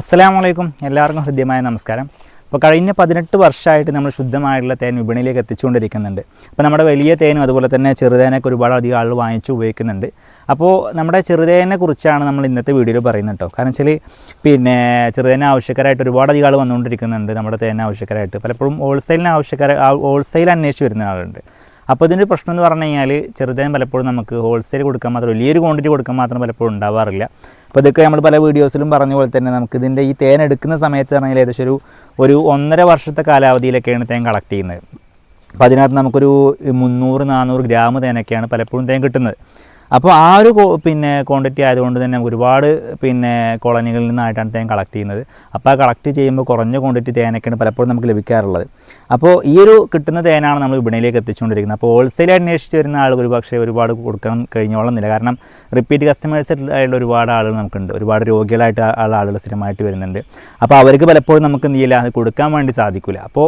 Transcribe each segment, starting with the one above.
അസ്സലാമു അലൈക്കും എല്ലാവർക്കും ഹൃദ്യമായ നമസ്കാരം. അപ്പോൾ കഴിഞ്ഞ പതിനെട്ട് വർഷമായിട്ട് നമ്മൾ ശുദ്ധമായിട്ടുള്ള തേൻ വിപണിയിലേക്ക് എത്തിച്ചുകൊണ്ടിരിക്കുന്നുണ്ട്. അപ്പോൾ നമ്മുടെ വലിയ തേനും അതുപോലെ തന്നെ ചെറുതേനൊക്കെ ഒരുപാട് അധികം ആളുകൾ വാങ്ങിച്ച് ഉപയോഗിക്കുന്നുണ്ട്. അപ്പോൾ നമ്മുടെ ചെറുതേനെ കുറിച്ചാണ് നമ്മൾ ഇന്നത്തെ വീഡിയോയിൽ പറയുന്നത് കേട്ടോ. കാരണം വെച്ചാൽ പിന്നെ ചെറുതേന ആവശ്യക്കാരായിട്ട് ഒരുപാട് അധികം ആൾ വന്നുകൊണ്ടിരിക്കുന്നുണ്ട് നമ്മുടെ തേന ആവശ്യക്കാരായിട്ട്. പലപ്പോഴും ഹോൾസെയിലിന് ആവശ്യക്കാർ ഹോൾസെയിൽ അന്വേഷിച്ച് വരുന്ന ആളുണ്ട് അപ്പോൾ ഇതിന്റെ പ്രശ്നം എന്ന് പറഞ്ഞു കഴിഞ്ഞാൽ ചെറുതേൻ പലപ്പോഴും നമുക്ക് ഹോൾസെയിൽ കൊടുക്കാൻ മാത്രം വലിയൊരു ക്വാണ്ടിറ്റി കൊടുക്കാൻ മാത്രം പലപ്പോഴും ഉണ്ടാവാറില്ല. അപ്പോൾ ഇതൊക്കെ നമ്മൾ പല വീഡിയോസിലും പറഞ്ഞ പോലെ തന്നെ നമുക്ക് ഇതിന്റെ ഈ തേൻ എടുക്കുന്ന സമയത്ത് പറഞ്ഞാൽ ഏകദേശം ഒരു ഒരു ഒന്നര വർഷത്തെ കാലാവധിയിലൊക്കെയാണ് തേൻ കളക്ട് ചെയ്യുന്നത്. അപ്പോൾ അതിനകത്ത് നമുക്കൊരു മുന്നൂറ് നാനൂറ് ഗ്രാം തേനൊക്കെയാണ് പലപ്പോഴും തേൻ കിട്ടുന്നത്. അപ്പോൾ ആ ഒരു പിന്നെ ക്വാണ്ടിറ്റി ആയതുകൊണ്ട് തന്നെ ഒരുപാട് പിന്നെ കോളനികളിൽ നിന്നായിട്ടാണ് തേൻ കളക്ട് ചെയ്യുന്നത്. അപ്പോൾ ആ കളക്ട് ചെയ്യുമ്പോൾ കുറഞ്ഞ ക്വാണ്ടിറ്റി തേനൊക്കെയാണ് പലപ്പോഴും നമുക്ക് ലഭിക്കാറുള്ളത്. അപ്പോൾ ഈ ഒരു കിട്ടുന്ന തേനാണ് നമ്മൾ വിപണിയിലേക്ക് എത്തിച്ചുകൊണ്ടിരിക്കുന്നത്. അപ്പോൾ ഹോൾസെയിൽ അന്വേഷിച്ച് വരുന്ന ആളുകൾ ഒരു പക്ഷേ ഒരുപാട് കൊടുക്കണം കഴിഞ്ഞോളുന്നില്ല കാരണം റിപ്പീറ്റ് കസ്റ്റമേഴ്സ് ആയിട്ടുള്ള ഒരുപാട് ആളുകൾ നമുക്കുണ്ട്. ഒരുപാട് രോഗികളായിട്ട് ഉള്ള ആളുകൾ സ്ഥിരമായിട്ട് വരുന്നുണ്ട്. അപ്പോൾ അവർക്ക് പലപ്പോഴും നമുക്ക് നീല അത് കൊടുക്കാൻ വേണ്ടി സാധിക്കില്ല അപ്പോൾ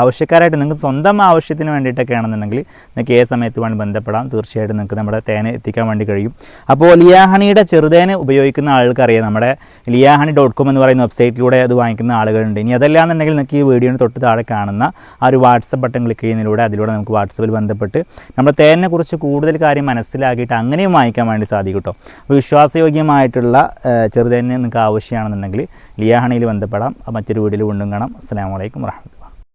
ആവശ്യക്കാരായിട്ട് നിങ്ങൾക്ക് സ്വന്തം ആവശ്യത്തിന് വേണ്ടിയിട്ടൊക്കെ ആണെന്നുണ്ടെങ്കിൽ നിങ്ങൾക്ക് ഏത് സമയത്ത് വേണം ബന്ധപ്പെടാം. തീർച്ചയായിട്ടും നിങ്ങൾക്ക് നമ്മുടെ തേനെ എത്തിക്കാൻ വേണ്ടി കഴിയും. അപ്പോൾ ലിയാഹണിയുടെ ചെറുതേന് ഉപയോഗിക്കുന്ന ആൾക്കറിയാം നമ്മുടെ ലിയാഹണി ഡോട്ട് കോം എന്ന് പറയുന്ന വെബ്സൈറ്റിലൂടെ അത് വാങ്ങിക്കുന്ന ആളുകളുണ്ട്. ഇനി അതല്ലാന്നുണ്ടെങ്കിൽ നിങ്ങൾക്ക് ഈ വീഡിയോന് തൊട്ട് താഴെ കാണുന്ന ആ ഒരു വാട്സപ്പ് ബട്ടൺ ക്ലിക്ക് ചെയ്യുന്നതിലൂടെ അതിലൂടെ നമുക്ക് വാട്സപ്പിൽ ബന്ധപ്പെട്ട് നമ്മുടെ തേനിനെ കുറിച്ച് കൂടുതൽ കാര്യം മനസ്സിലാക്കിയിട്ട് അങ്ങനെയും വാങ്ങിക്കാൻ വേണ്ടി സാധിക്കും കേട്ടോ അപ്പോൾ വിശ്വാസയോഗ്യമായിട്ടുള്ള ചെറുതേനെ നിങ്ങൾക്ക് ആവശ്യമാണെന്നുണ്ടെങ്കിൽ ലിയാഹണിയിൽ ബന്ധപ്പെടാം. മറ്റൊരു വീഡിയോയിൽ വീണ്ടും കാണാം. അസ്സാം വലൈക്കും വാഹമത്ത്